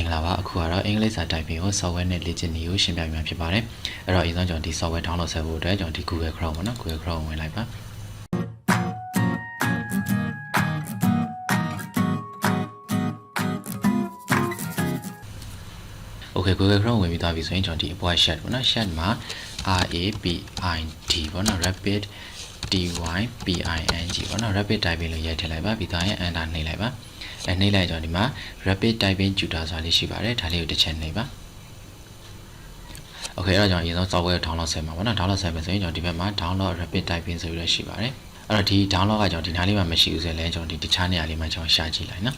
င်္ဂလာပါအခုကတော့အင်္ဂလိပ်စာ typing ကို software နဲ့လေ့ကျင့်နေကိုရှင်းပြပြမှာဖြစ်ပါတယ်အဲ့တော့အရင်ဆုံးကျွန်တော်ဒီ software download ဆက်ဖို့အတွက်ကျွန်တော်ဒီ Google Chrome ပေါ့နော် Google Chrome ဝင်လိုက်ပါ Okay Google Chrome ဝင်ပြီးသွားပြီဆိုရင်ကျွန်တော်ဒီအပေါ် chat ပေါ့နော် chat မှာ R A P I D ပေါ့နော် rapid T Y P I N G ပေါ့နော် rapid typing လို့ရိုက်ထည့်လိုက်ပါပြီးသားရင် enter နှိပ်လိုက်ပါ အဲနှိပ်လိုက်ကျွန်တော်ဒီမှာ rapid typing tutor ဆိုတာလေးရှိပါတယ်ဒါလေးကိုတစ်ချက်နှိပ်ပါ Okay အဲ့တော့ကျွန်တော်အရင်ဆုံး software download ဆက်မှာပေါ့နော် download ဆက်မယ်ဆိုရင်ကျွန်တော်ဒီဘက်မှာ download rapid typing ဆိုပြီးတော့ရှိပါတယ်အဲ့တော့ဒီ download ကကျွန်တော်ဒီနားလေးမှာမရှိဘူးဆိုရင်လည်းကျွန်တော်ဒီတခြားနေရာလေးမှာကျွန်တော်ရှာကြည့်လိုက်နော်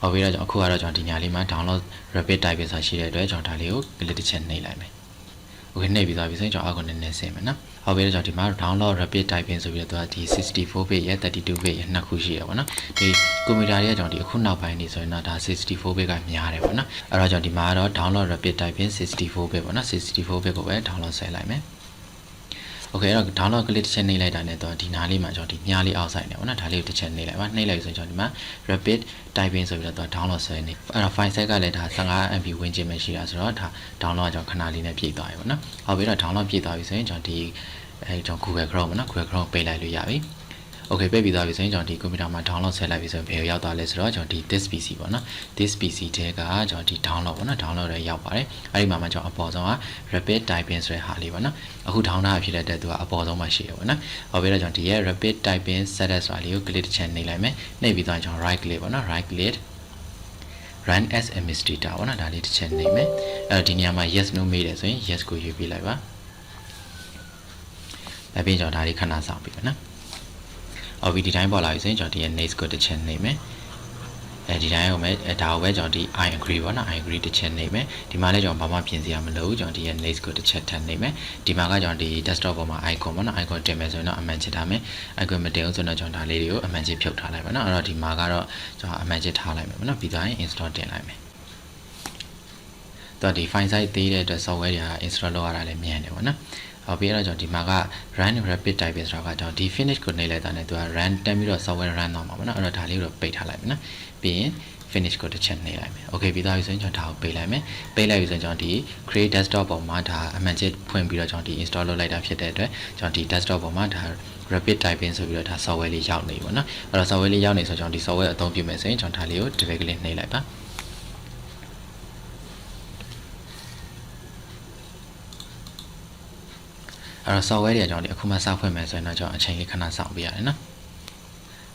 ဟုတ်ပြီတော့ကျွန်တော်အခုကတော့ကျွန်တော်ဒီညာလေးမှာ download rapid typing ဆိုတာရှိတဲ့အတွက်ကျွန်တော်ဒါလေးကို click တစ်ချက်နှိပ်လိုက်မယ်။ Okay နှိပ်ပြီးသွားပြီဆိုရင်ကျွန်တော်အောက်ကိုနည်းနည်းဆင်းမယ်နော်။ ဟုတ်ပြီတော့ကျွန်တော်ဒီမှာ download rapid typing ဆိုပြီးတော့သူကဒီ64 bit ရဲ့32 bit ရဲ့နှစ်ခုရှိရပါတော့။ဒီကွန်ပျူတာတွေကကျွန်တော်ဒီအခုနောက်ပိုင်းနေဆိုရင်တော့ဒါ64 bit ကများတယ်ပေါ့နော်။အဲ့တော့ကျွန်တော်ဒီမှာကတော့ download rapid typing 64 bit ပေါ့နော်64 bit ကိုပဲ download ဆက်လိုက်မယ်။ Okay အဲ့တော့ download click တစ်ချက်နှိပ်လိုက်တာနဲ့တော့ဒီနားလေးမှာကျွန်တော်ဒီမြားလေးအောက်ဆိုင်နေပါတော့ဒါလေးကိုတစ်ချက်နှိပ်လိုက်ပါနှိပ်လိုက်ဆိုရင်ကျွန်တော်ဒီမှာ rapid typing ဆိုပြီးတော့သူက download ဆွဲနေအဲ့တော့ file size ကလည်းဒါ 15MB ဝန်းကျင်ပဲရှိတာဆိုတော့ဒါ download ကကျွန်တော်ခဏလေးနဲ့ပြည့်သွားပြီပေါ့နော်ဟုတ်ပြီတော့ download ပြည့်သွားပြီဆိုရင်ကျွန်တော်ဒီအဲကျွန်တော် Google Chrome ပေါ့နော် Google Chrome ပိတ်လိုက်လို့ရပြီ Okay ပိတ်ပြီးသွားပြီဆိုရင်ကျွန်တော်ဒီကွန်ပျူတာမှာ download ဆက်လိုက်ပြီဆိုရင်ဘယ်ကိုရောက်သွားလဲဆိုတော့ကျွန်တော်ဒီ this PC ပေါ့နော် this PC ထဲကကျွန်တော်ဒီ download ပေါ့နော် download တွေရောက်ပါတယ်အဲ့ဒီမှာမှကျွန်တော်အပေါ်ဆုံးက rapid typing ဆိုတဲ့ဟာလေးပေါ့နော်အခု download ဖြစ်တဲ့အတွက်သူကအပေါ်ဆုံးမှာရှိရပေါ့နော်ဟုတ်ပြီတော့ကျွန်တော်ဒီရဲ့ rapid typing setup ဆိုတာလေးကို click တစ်ချက်နှိပ်လိုက်မယ်နှိပ်ပြီးသွားရင်ကျွန်တော် right click ပေါ့နော် right click run as administrator ပေါ့နော်ဒါလေးတစ်ချက်နှိပ်မယ်အဲဒီနေရာမှာ yes no မေးတယ်ဆိုရင် yes ကိုယူပြလိုက်ပါဒါပြီးကျွန်တော်ဒါလေးခဏစောင့်ပြီပေါ့နော် အော်ဒီတိုင်းပေါ်လာပြီဆိုရင်ကျွန်တော်ဒီရဲ့ next ကိုတစ်ချက်နှိပ်မယ်အဲဒီတိုင်းကိုပဲအဲဒါကိုပဲကျွန်တော်ဒီ I agree ပေါ့နော် I agree တစ်ချက်နှိပ်မယ်ဒီမှာလည်းကျွန်တော်ဘာမှပြင်စရာမလိုဘူးကျွန်တော်ဒီရဲ့ next ကိုတစ်ချက်ထပ်နှိပ်မယ်ဒီမှာကကျွန်တော်ဒီ desktop ပေါ်မှာ icon ပေါ့နော် icon တင်မယ်ဆိုရင်တော့အမှန်ချစ်ထားမယ် icon မတင်ဘူးဆိုတော့ကျွန်တော်ဒါလေးတွေကိုအမှန်ချစ်ဖြုတ်ထားလိုက်ပါနော်အဲ့တော့ဒီမှာကတော့ကျွန်တော်အမှန်ချစ်ထားလိုက်မယ်ပေါ့နော်ပြီးသွားရင် install တင်လိုက်မယ်တော့ဒီ file size သေးတဲ့အတွက် software တွေက install လုပ်ရတာလည်းမြန်တယ်ပေါ့နော် ဟောပြီးတော့ကျွန်တော်ဒီမှာက run rapid typing ဆိုတာကကျွန်တော်ဒီ finish ကိုနှိပ်လိုက်တာနဲ့သူက run တက်ပြီးတော့ software run တော့မှာပေါ့နော်အဲ့တော့ဒါလေးကိုပိတ်ထားလိုက်မယ်နော်ပြီးရင် finish ကိုတစ်ချက်နှိပ်လိုက်မယ် okay ပြီးသားပြီဆိုရင်ကျွန်တော်ဒါကိုပိတ်လိုက်မယ်ပိတ်လိုက်ပြီဆိုရင်ကျွန်တော်ဒီ create desktop ပေါ်မှာဒါအမှန်ချစ်ဖွင့်ပြီးတော့ကျွန်တော်ဒီ install လုပ်လိုက်တာဖြစ်တဲ့အတွက်ကျွန်တော်ဒီ desktop ပေါ်မှာဒါ rapid typing ဆိုပြီးတော့ဒါ software လေးရောက်နေပြီပေါ့နော်အဲ့တော့ software လေးရောက်နေဆိုကျွန်တော်ဒီ software အသုံးပြုမယ်ဆိုရင်ကျွန်တော်ဒါလေးကို double click နှိပ်လိုက်ပါ အဲ့တော့ software တွေကကျွန်တော်ဒီအခုမှစဖွင့်မယ်ဆိုရင်တော့ကျွန်တော်အချိန်လေးခဏစောင့်ပေးရတယ်နော်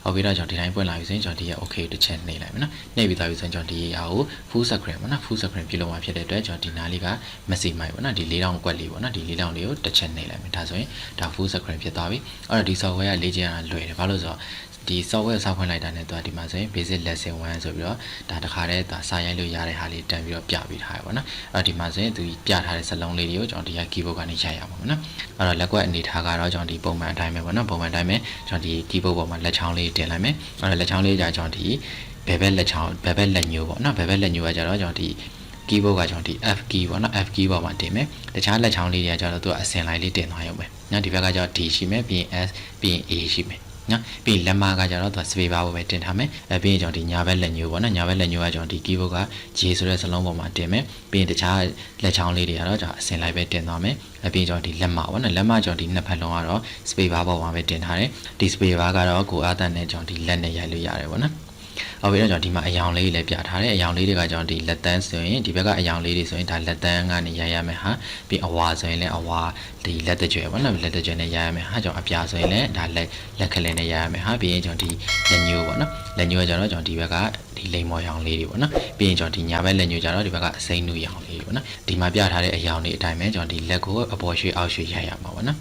ဟုတ်ပြီတော့ကျွန်တော်ဒီတိုင်းပွင့်လာပြီဆိုရင်ကျွန်တော်ဒီရဲ့ okay တစ်ချက်နှိပ်လိုက်မယ်နော်နှိပ်ပြီးသားပြီဆိုရင်ကျွန်တော်ဒီဟာကို full screen ပေါ့နော် full screen ပြုလုပ်မှာဖြစ်တဲ့အတွက်ကျွန်တော်ဒီနားလေးက message မိုက်ပေါ့နော်ဒီ၄တောင်ကွက်လေးပေါ့နော်ဒီ၄တောင်လေးကိုတစ်ချက်နှိပ်လိုက်မယ်ဒါဆိုရင်ဒါ full screen ဖြစ်သွားပြီအဲ့တော့ဒီ software ကလေ့ကျင့်ရတာလွယ်တယ်ဘာလို့ဆိုတော့ ဒီ software ဆောက်ဖွင့်လိုက်တာနဲ့သူကဒီမှာဆိုရင် basic lesson 1ဆိုပြီးတော့ဒါတခါတည်းဒါစာရိုက်လို့ရတဲ့ဟာလေးတန်ပြီးတော့ပြပေးထားရပါတော့။အဲ့ဒီမှာဆိုရင်သူပြထားတဲ့စလုံးလေးတွေကိုကျွန်တော်ဒီက keyboard ကနေရိုက်ရမှာပေါ့နော်။အဲ့တော့လက်ကွက်အနေထားကတော့ကျွန်တော်ဒီပုံမှန်အတိုင်းပဲပေါ့နော်။ပုံမှန်အတိုင်းပဲကျွန်တော်ဒီ keyboard ပေါ်မှာလက်ချောင်းလေးတင်လိုက်မယ်။အဲ့တော့လက်ချောင်းလေးကြာကျွန်တော်ဒီဘယ်ဘက်လက်ချောင်းဘယ်ဘက်လက်ညိုးပေါ့နော်။ဘယ်ဘက်လက်ညိုးကကြတော့ကျွန်တော်ဒီ keyboard ကကျွန်တော်ဒီ F key ပေါ့နော် F key ပေါ်မှာတင်မယ်တခြားလက်ချောင်းလေးတွေကကျတော့သူကအစင်လိုက်လေးတင်သွားရုံပဲနော်ဒီဘက်ကကျတော့ D ရှိမယ်ပြီးရင် S ပြီးရင် A ရှိမယ် နော်ပြီးလက်မကကြတော့သူစပေပါပေါ်ပဲတင်ထားမယ်အဲပြီးရင်ကျွန်တော်ဒီညာဘက်လက်ညိုးပေါ့နော်ညာဘက်လက်ညိုးကကျွန်တော်ဒီ keyboard က J ဆိုတဲ့စလုံးပေါ်မှာတင်မယ်ပြီးရင်တခြားလက်ချောင်းလေးတွေကတော့ကျွန်တော်အစင်လိုက်ပဲတင်သွားမယ်အဲပြီးရင်ကျွန်တော်ဒီလက်မပေါ့နော်လက်မကျွန်တော်ဒီနှစ်ဖက်လုံးကတော့စပေပါပေါ်မှာပဲတင်ထားတယ်ဒီစပေပါကတော့ကိုအားတန်နဲ့ကျွန်တော်ဒီလက်နဲ့ရိုက်လို့ရတယ်ပေါ့နော် ဟုတ်ပြီတော့ကျွန်တော်ဒီမှာအယောင်လေးလည်းပြထားတယ်အယောင်လေးတွေကကျွန်တော်ဒီလက်တန်းဆိုရင်ဒီဘက်ကအယောင်လေးတွေဆိုရင်ဒါလက်တန်းကနေရိုက်ရမယ်ဟာပြီးအဝါဆိုရင်လည်းအဝါဒီလက်တကြွယ်ပေါ့နော်လက်တကြွယ်နဲ့ရိုက်ရမယ်ဟာကျွန်တော်အပြာဆိုရင်လည်းဒါလက်လက်ကလေးနဲ့ရိုက်ရမယ်ဟာပြီးရင်ကျွန်တော်ဒီလက်ညိုးပေါ့နော်လက်ညိုးကကျွန်တော်ကျွန်တော်ဒီဘက်ကဒီလိမ်မော်ရောင်လေးတွေပေါ့နော်ပြီးရင်ကျွန်တော်ဒီညာဘက်လက်ညိုးကျတော့ဒီဘက်ကအစိမ်းနူရောင်လေးတွေပေါ့နော်ဒီမှာပြထားတဲ့အယောင်လေးအတိုင်းပဲကျွန်တော်ဒီလက်ကိုအပေါ်ရွှေ့အောက်ရွှေ့ရိုက်ရမှာပေါ့နော်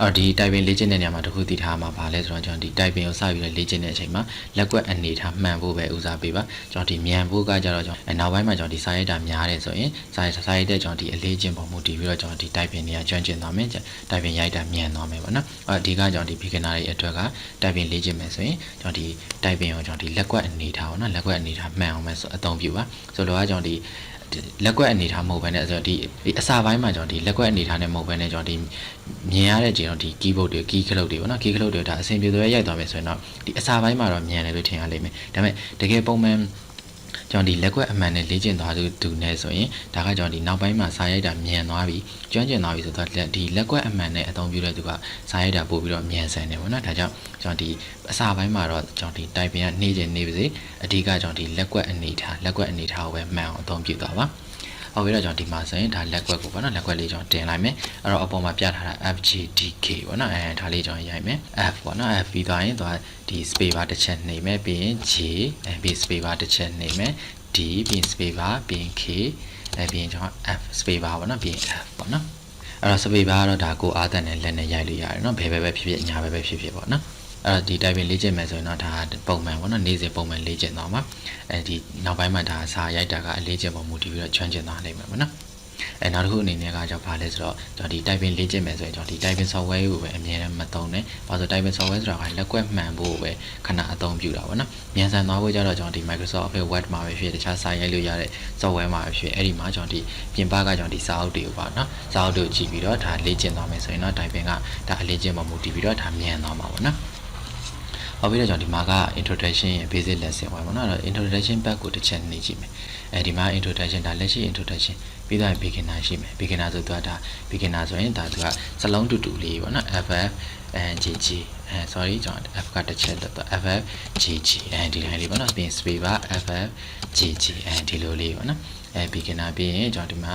အော်ဒီ typing လေ့ကျင့်တဲ့နေရာမှာတခုသိထားမှာပါလဲဆိုတော့ကျွန်တော်ဒီ typing ကိုစပြီးတော့လေ့ကျင့်တဲ့အချိန်မှာလက်ကွက်အနေထားမှန်ဖို့ပဲဦးစားပေးပါကျွန်တော်ဒီမြန်ဖို့ကကြတော့ကျွန်တော်နောက်ပိုင်းမှာကျွန်တော်ဒီစာရိုက်တာများတယ်ဆိုရင်စာရိုက်စာရိုက်တဲ့ကျွန်တော်ဒီအလေးကျင့်ပုံမူတည်ပြီးတော့ကျွန်တော်ဒီ typing တွေကကျွမ်းကျင်သွားမယ် typing ရိုက်တာမြန်သွားမယ်ပေါ့နော်အော်ဒီကကျွန်တော်ဒီ beginner တွေအတွက်က typing လေ့ကျင့်မယ်ဆိုရင်ကျွန်တော်ဒီ typing ကိုကျွန်တော်ဒီလက်ကွက်အနေထားပေါ့နော်လက်ကွက်အနေထားမှန်အောင်ပဲအသုံးပြုပါဆိုတော့ကျွန်တော်ဒီလက်ကွက်အနေထားမဟုတ်ဘဲနဲ့ဆိုတော့ဒီအစာပိုင်းမှာကျွန်တော်ဒီလက်ကွက်အနေထားနဲ့မဟုတ်ဘဲနဲ့ကျွန်တော်ဒီမြင်ရတဲ့ကျွန်တော်ဒီ keyboard တွေ key ခလုတ်တွေပေါ့နော် key ခလုတ်တွေဒါအဆင်ပြေသွဲရိုက်သွားမယ်ဆိုရင်တော့ဒီအစာပိုင်းမှာတော့မြန်တယ်လို့ထင်ရလိမ့်မယ်ဒါပေမဲ့တကယ်ပုံမှန် ကျွန်တော်ဒီလက်ကွက်အမှန်နဲ့လေ့ကျင့်သွားသူသူနဲ့ဆိုရင်ဒါကကျွန်တော်ဒီနောက်ပိုင်းမှာစာရိုက်တာမြန်သွားပြီကျွမ်းကျင်သွားပြီဆိုတော့ဒီလက်ကွက်အမှန်နဲ့အသုံးပြုတဲ့သူကစာရိုက်တာပို့ပြီးတော့မြန်ဆန်တယ်ပေါ့နော်ဒါကြောင့်ကျွန်တော်ဒီအစာပိုင်းမှာတော့ကျွန်တော်ဒီ typing ကနေကျင်နေပါစေအဓိကကျွန်တော်ဒီလက်ကွက်အနေထားလက်ကွက်အနေထားကိုပဲမှန်အောင်အသုံးပြုသွားပါ ဟုတ်ပြီတော့ကျွန်တော်ဒီမှာဆိုရင်ဒါလက်ကွက်ကိုပေါ့နော်လက်ကွက်လေးကျွန်တော်တင်လိုက်မယ်အဲ့တော့အပေါ်မှာပြထားတာ FGDK ပေါ့နော်အဲဒါလေးကျွန်တော်ရိုက်မယ် F ပေါ့နော် F ပြီးသွားရင်သွားဒီ space bar တစ်ချက်နှိပ်မယ်ပြီးရင် G အဲပြီး space bar တစ်ချက်နှိပ်မယ် D ပြီးရင် space bar ပြီးရင် K အဲပြီးရင်ကျွန်တော် F space bar ပေါ့နော်ပြီးရင် F ပေါ့နော်အဲ့တော့ space bar ကတော့ဒါကိုအားတန်နဲ့လက်နဲ့ရိုက်လို့ရတယ်နော်ဘယ်ဘယ်ပဲဖြစ်ဖြစ်ညာဘယ်ပဲဖြစ်ဖြစ်ပေါ့နော် အဲ့တော့ဒီ typing လေ့ကျင့်မယ်ဆိုရင်တော့ဒါပုံမှန်ပေါ့နော်နေ့စဉ်ပုံမှန်လေ့ကျင့်သွားမှာအဲဒီနောက်ပိုင်းမှာဒါစာရိုက်တာကအလေ့ကျင့်ပုံမူတည်ပြီးတော့ကျွမ်းကျင်သွားနိုင်မှာပေါ့နော်အဲနောက်တစ်ခုအနေနဲ့ကကြောင့်ဘာလဲဆိုတော့ကျွန်တော်ဒီ typing လေ့ကျင့်မယ်ဆိုရင်ကျွန်တော်ဒီ typing software ကိုပဲအမြဲတမ်းမသုံးနဲ့။ဘာလို့ typing software ဆိုတာကလက်ကွက်မှန်ဖို့ပဲခဏအသုံးပြုတာပေါ့နော်။မြန်ဆန်သွားဖို့ကြတော့ကျွန်တော်ဒီ Microsoft Office Word မှာပဲဖြစ်တခြားစာရိုက်လို့ရတဲ့ software မှာပဲဖြစ်အဲ့ဒီမှာကျွန်တော်ဒီပြင်ပကကျွန်တော်ဒီစာအုပ်တွေကိုပါနော်။စာအုပ်တွေကိုကြည့်ပြီးတော့ဒါလေ့ကျင့်သွားမယ်ဆိုရင်တော့ typing ကဒါအလေ့ကျင့်ပုံမူတည်ပြီးတော့ဒါမြန်သွားမှာပေါ့နော်။ ဟောပြီးတော့ကျွန်တော်ဒီမှာက introduction ရဲ့ basic lesson ဝင်ပေါ့နော်အဲ့တော့ introduction back ကိုတစ်ချက်နေကြည့်မယ်အဲဒီမှာ introduction ဒါလက်ရှိ introduction ပြီးတော့ beginner ရှိမယ် beginner ဆိုတော့ဒါ beginner ဆိုရင်ဒါသူကစလုံးတူတူလေးပေါ့နော် ff and gg အဲ sorry ကျွန်တော် f ကတစ်ချက်တော့ ff gg အဲဒီလိုလေးပေါ့နော်ပြီးရင် space bar ff gg အဲဒီလိုလေးပေါ့နော် အဲ beginner ပြီးရင်ကျွန်တော်ဒီမှာ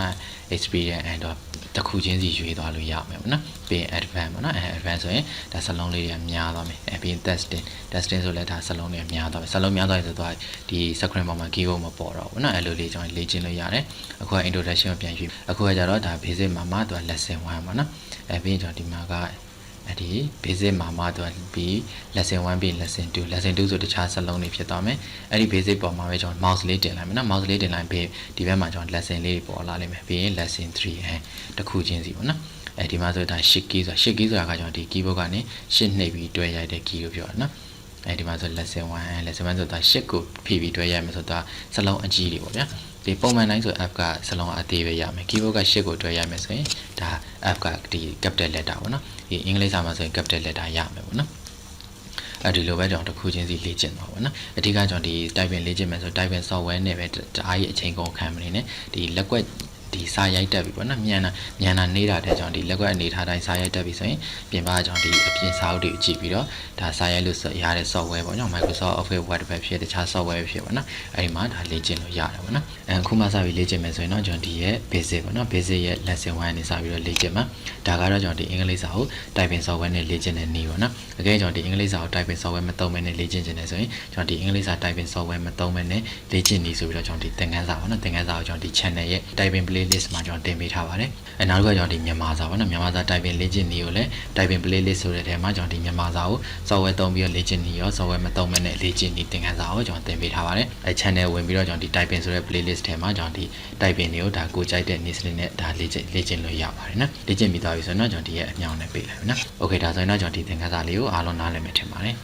experience and တော့တစ်ခုချင်းစီရွေးသွားလို့ရမယ်ပေါ့နော်ပြီးရင် advanced ပေါ့နော်အဲ advanced ဆိုရင်ဒါစလုံးလေးတွေကများသွားမယ်အဲပြီးရင် testing testing ဆိုလည်းဒါစလုံးတွေများသွားမယ်စလုံးများသွားရင်ဆိုတော့ဒီ screen ပေါ်မှာ keyboard မပေါ်တော့ဘူးနော်အဲလိုလေးကျွန်တော်လေ့ကျင့်လို့ရတယ်အခုက introduction ကိုပြန်ရွေးအခုကကြတော့ဒါ basic မှာမှသူက lesson 1ပေါ့နော်အဲပြီးရင်ကျွန်တော်ဒီမှာက အဲ့ဒီ basic မှာမှသူကပြီး lesson 1ပြီး lesson 2 lesson 2ဆိုတခြားစလုံးတွေဖြစ်သွားမယ်အဲ့ဒီ basic ပေါ်မှာပဲကျွန်တော် mouse လေးတင်လိုက်မယ်နော် mouse လေးတင်လိုက်ပြီးဒီဘက်မှာကျွန်တော် lesson လေးတွေပေါ်လာလိမ့်မယ်ပြီးရင် lesson 3အဲတစ်ခုချင်းစီပေါ့နော်အဲဒီမှာဆိုဒါ shift key ဆိုတာ shift key ဆိုတာကကျွန်တော်ဒီ keyboard ကနေ shift နှိပ်ပြီးတွဲရိုက်တဲ့ key လို့ပြောတာနော်အဲဒီမှာဆို lesson 1 lesson 1ဆိုတာ shift ကိုဖိပြီးတွဲရိုက်မယ်ဆိုတာစလုံးအကြီးတွေပေါ့ဗျာ ဒီပုံမှန်တိုင်းဆို F ကစလုံးအသေးပဲရမယ် keyboard က shift ကိုတွဲရိုက်မယ်ဆိုရင်ဒါ F ကဒီ capital letter ပေါ့နော်ဒီအင်္ဂလိပ်စာမှာဆိုရင် capital letter ရမယ်ပေါ့နော်အဲဒီလိုပဲကျွန်တော်တစ်ခုချင်းစီလေ့ကျင့်သွားပါတော့။အဓိကကျွန်တော်ဒီ typing လေ့ကျင့်မယ်ဆို typing software နဲ့ပဲတအားကြီးအချိန်ကုန်ခံမနေနဲ့ဒီလက်ကွက် ဒီစာရိုက်တက်ပြီပေါ့နော်မြန်တာမြန်တာနေတာတဲ့ကြောင့်ဒီလက်ကွက်အနေထားတိုင်းစာရိုက်တက်ပြီဆိုရင်ပြင်ပကြောင့်ဒီအပြင်စာအုပ်တွေကြည့်ပြီးတော့ဒါစာရိုက်လို့ရတဲ့ software ပေါ့နော် Microsoft Office Word ပဲဖြစ်တခြား software ဖြစ်ပေါ့နော်အဲဒီမှာဒါလေ့ကျင့်လို့ရတယ်ပေါ့နော်အခုမှစပြီးလေ့ကျင့်မယ်ဆိုရင်တော့ကျွန်တော်ဒီရဲ့ basic ပေါ့နော် basic ရဲ့ lesson 1နဲ့စပြီးတော့လေ့ကျင့်မှာဒါကတော့ကျွန်တော်ဒီအင်္ဂလိပ်စာကို typing software နဲ့လေ့ကျင့်တဲ့နည်းပေါ့နော်အကယ်ကျွန်တော်ဒီအင်္ဂလိပ်စာကို typing software မသုံးဘဲနဲ့လေ့ကျင့်ခြင်းနဲ့ဆိုရင်ကျွန်တော်ဒီအင်္ဂလိပ်စာ typing software မသုံးဘဲနဲ့လေ့ကျင့်နည်းဆိုပြီးတော့ကျွန်တော်ဒီသင်ခန်းစာပေါ့နော်သင်ခန်းစာကိုကျွန်တော်ဒီ channel ရဲ့ typing playlist မှာကျွန်တော်တင်ပေးထားပါတယ်အဲနောက်တစ်ခါကျွန်တော်ဒီမြန်မာစာပေါ့နော်မြန်မာစာ typing လေ့ကျင့်နည်းကိုလည်း typing playlist ဆိုတဲ့ထဲမှာကျွန်တော်ဒီမြန်မာစာကို software သုံးပြီးတော့လေ့ကျင့်နည်းရော software မသုံးဘဲနဲ့လေ့ကျင့်နည်းသင်ခန်းစာကိုကျွန်တော်တင်ပေးထားပါတယ်အဲ channel ဝင်ပြီးတော့ကျွန်တော်ဒီ typing ဆိုတဲ့ playlist ထဲမှာကျွန်တော်ဒီ typing တွေကိုဒါကိုကြိုက်တဲ့နည်းစနစ်နဲ့ဒါလေ့ကျင့်လေ့ကျင့်လို့ရပါတယ်နော်လေ့ကျင့်ပြီးသွားပြီဆိုတော့ကျွန်တော်ဒီရဲ့အမြောင်းနဲ့ပေးလိုက်မယ်နော် okay ဒါဆိုရင်တော့ကျွန်တော်ဒီသင်ခန်းစာလေးကိုအားလုံးနားလည်မယ်ထင်ပါတယ်